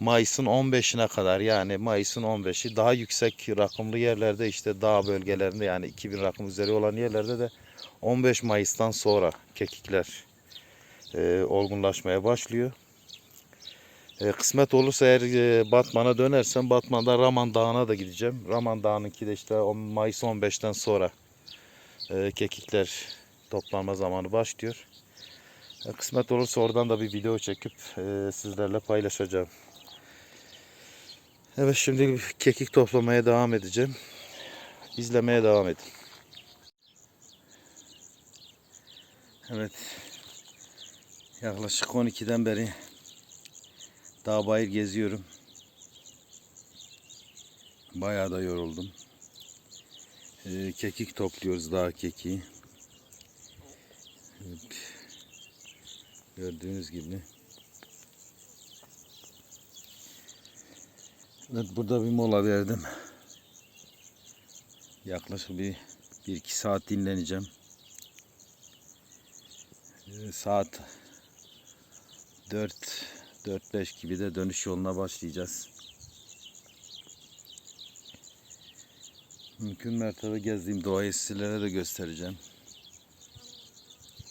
Mayıs'ın 15'ine kadar yani Mayıs'ın 15'i daha yüksek rakımlı yerlerde işte dağ bölgelerinde yani 2000 rakım üzeri olan yerlerde de 15 Mayıs'tan sonra kekikler e, olgunlaşmaya başlıyor. E, kısmet olursa eğer e, Batman'a dönersem Batman'da Raman Dağı'na da gideceğim. Raman Dağı'nınki de işte Mayıs 15'ten sonra e, kekikler toplanma zamanı başlıyor. E, kısmet olursa oradan da bir video çekip e, sizlerle paylaşacağım. Evet şimdi kekik toplamaya devam edeceğim. İzlemeye devam edin. Evet. Yaklaşık 12'den beri dağ bayır geziyorum. Bayağı da yoruldum. Ee, kekik topluyoruz dağ kekiği. Evet. Gördüğünüz gibi. Evet burada bir mola verdim. Yaklaşık bir, bir iki saat dinleneceğim. Ee, saat 4 4-5 gibi de dönüş yoluna başlayacağız. Mümkün mertebe gezdiğim doğayı sizlere de göstereceğim.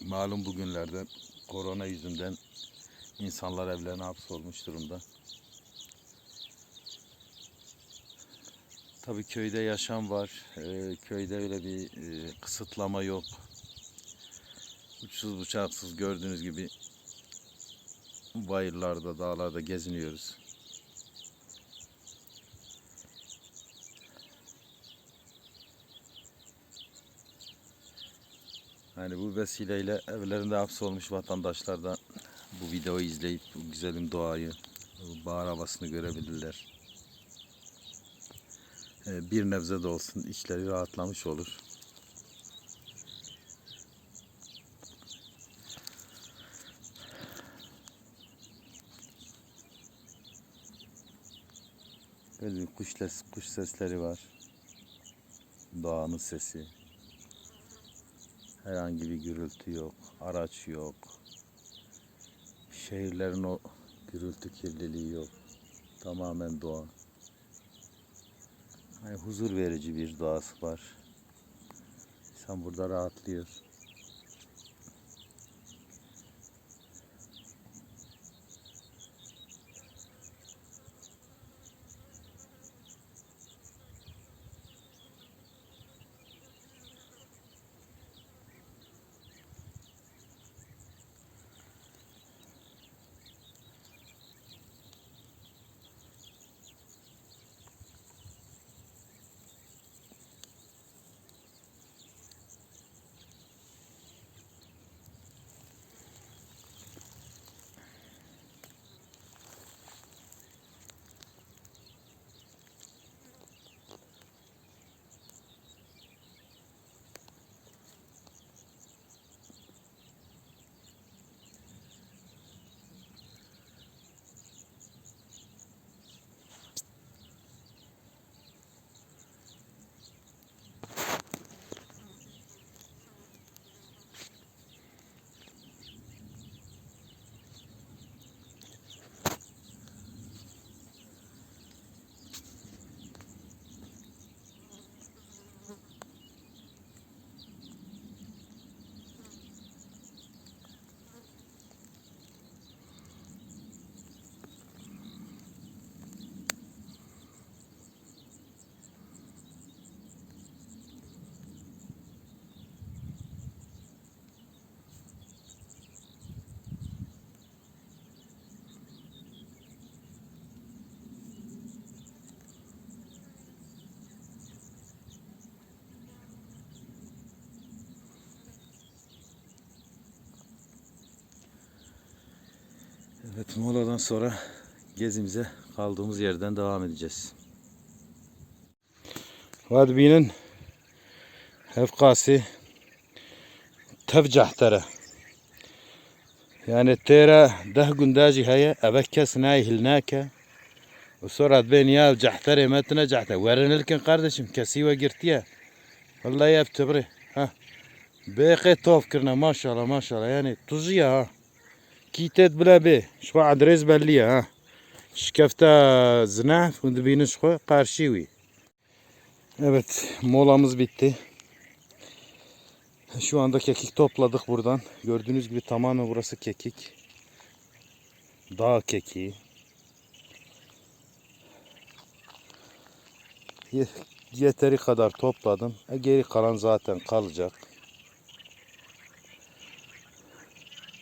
Malum bugünlerde korona yüzünden insanlar evlerine hapsolmuş durumda. Tabii köyde yaşam var. Ee, köyde öyle bir e, kısıtlama yok. Uçsuz bucaksız gördüğünüz gibi bayırlarda, dağlarda geziniyoruz. Yani bu vesileyle evlerinde hapsolmuş vatandaşlar da bu videoyu izleyip bu güzelim doğayı, bu bahar havasını görebilirler. Ee, Bir nebze de olsun içleri rahatlamış olur. Böyle bir kuş, ses, kuş sesleri var. Doğanın sesi. Herhangi bir gürültü yok. Araç yok. Şehirlerin o gürültü kirliliği yok. Tamamen doğa. Hani huzur verici bir doğası var. İnsan burada rahatlıyor. Evet moladan sonra gezimize kaldığımız yerden devam edeceğiz. Hadi binin Hefkasi tevcah Yani tera ده gündacı heye evek kes nayhilnake ve sonra ben ya cahtere metne cahtere verenilken kardeşim kesi ve girtiye. Vallahi yap tebri. Ha Beqe tof kirne maşallah maşallah. Yani tuzu ya. ha كيتات بلا به شو adres belli ya ha. Şkefte zinef und biniş koy karşı vi. Evet molamız bitti. Şu anda kekik topladık buradan. Gördüğünüz gibi tamamen burası kekik. Dağ kekiği. Ye- Yeteri kadar topladım. E, geri kalan zaten kalacak.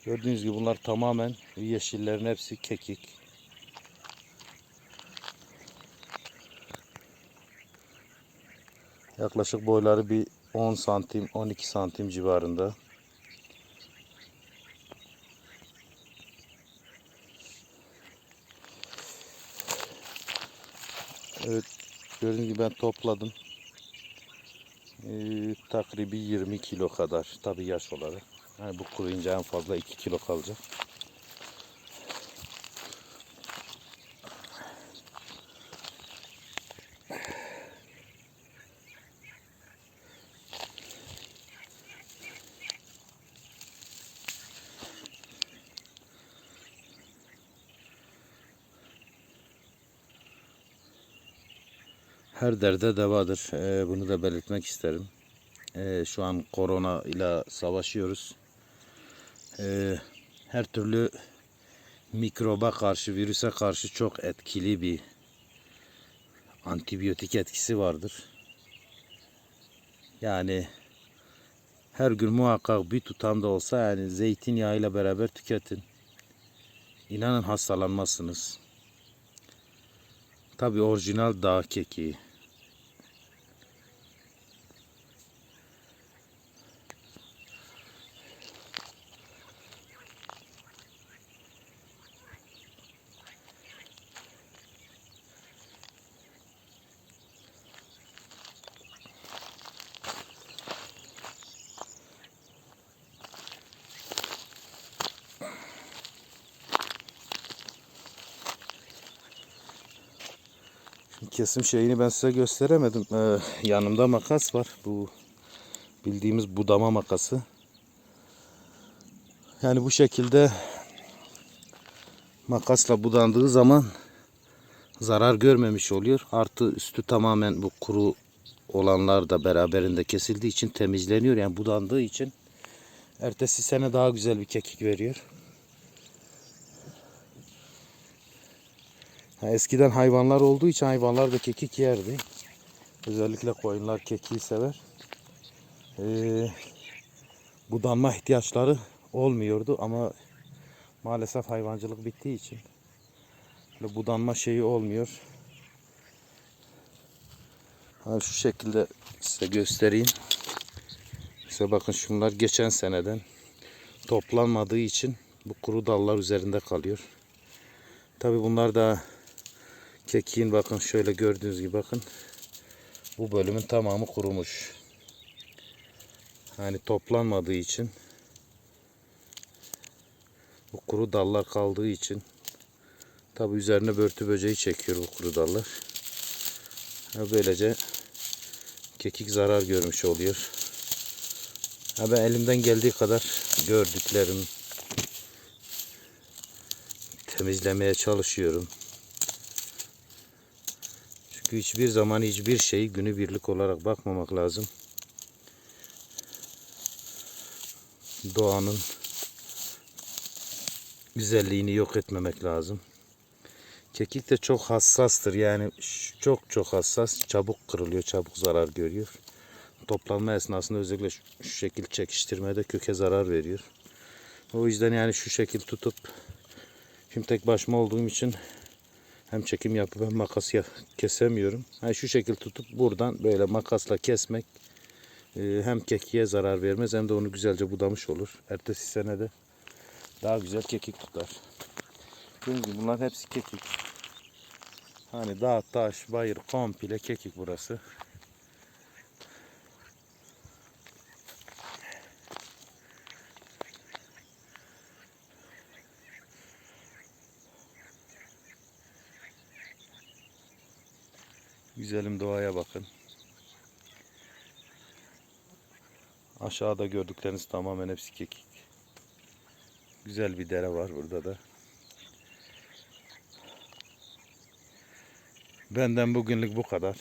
Gördüğünüz gibi bunlar tamamen yeşillerin hepsi kekik. Yaklaşık boyları bir 10 santim 12 santim civarında. Evet gördüğünüz gibi ben topladım. Ee, takribi 20 kilo kadar tabi yaş olarak. Yani bu kuruyunca en fazla 2 kilo kalacak. Her derde devadır. Ee, bunu da belirtmek isterim. Ee, şu an korona ile savaşıyoruz. Ee, her türlü mikroba karşı, virüse karşı çok etkili bir antibiyotik etkisi vardır. Yani her gün muhakkak bir tutam da olsa yani zeytinyağıyla beraber tüketin. İnanın hastalanmazsınız. Tabi orijinal dağ kekiği. Kesim şeyini ben size gösteremedim. Ee, yanımda makas var. Bu bildiğimiz budama makası. Yani bu şekilde makasla budandığı zaman zarar görmemiş oluyor. Artı üstü tamamen bu kuru olanlar da beraberinde kesildiği için temizleniyor. Yani budandığı için ertesi sene daha güzel bir kekik veriyor. Eskiden hayvanlar olduğu için hayvanlar da kekik yerdi. Özellikle koyunlar kekiği sever. Ee, budanma ihtiyaçları olmuyordu ama maalesef hayvancılık bittiği için böyle budanma şeyi olmuyor. Ha, şu şekilde size göstereyim. Size bakın şunlar geçen seneden toplanmadığı için bu kuru dallar üzerinde kalıyor. Tabi bunlar da Kekiğin bakın şöyle gördüğünüz gibi bakın. Bu bölümün tamamı kurumuş. Hani toplanmadığı için bu kuru dallar kaldığı için tabi üzerine börtü böceği çekiyor bu kuru dallar. Böylece kekik zarar görmüş oluyor. Ha, ben elimden geldiği kadar gördüklerim temizlemeye çalışıyorum. Hiçbir zaman hiçbir şeyi günübirlik olarak bakmamak lazım. Doğanın güzelliğini yok etmemek lazım. Kekik de çok hassastır. Yani çok çok hassas. Çabuk kırılıyor, çabuk zarar görüyor. Toplanma esnasında özellikle şu, şu şekil çekiştirmede köke zarar veriyor. O yüzden yani şu şekil tutup şimdi tek başıma olduğum için hem çekim yapıp hem makas kesemiyorum. Yani şu şekil tutup buradan böyle makasla kesmek e, hem kekiğe zarar vermez hem de onu güzelce budamış olur. Ertesi sene de daha güzel kekik tutar. Gibi bunlar hepsi kekik. Hani dağ, taş, bayır komple kekik burası. Güzelim doğaya bakın. Aşağıda gördükleriniz tamamen hepsi kekik. Güzel bir dere var burada da. Benden bugünlük bu kadar.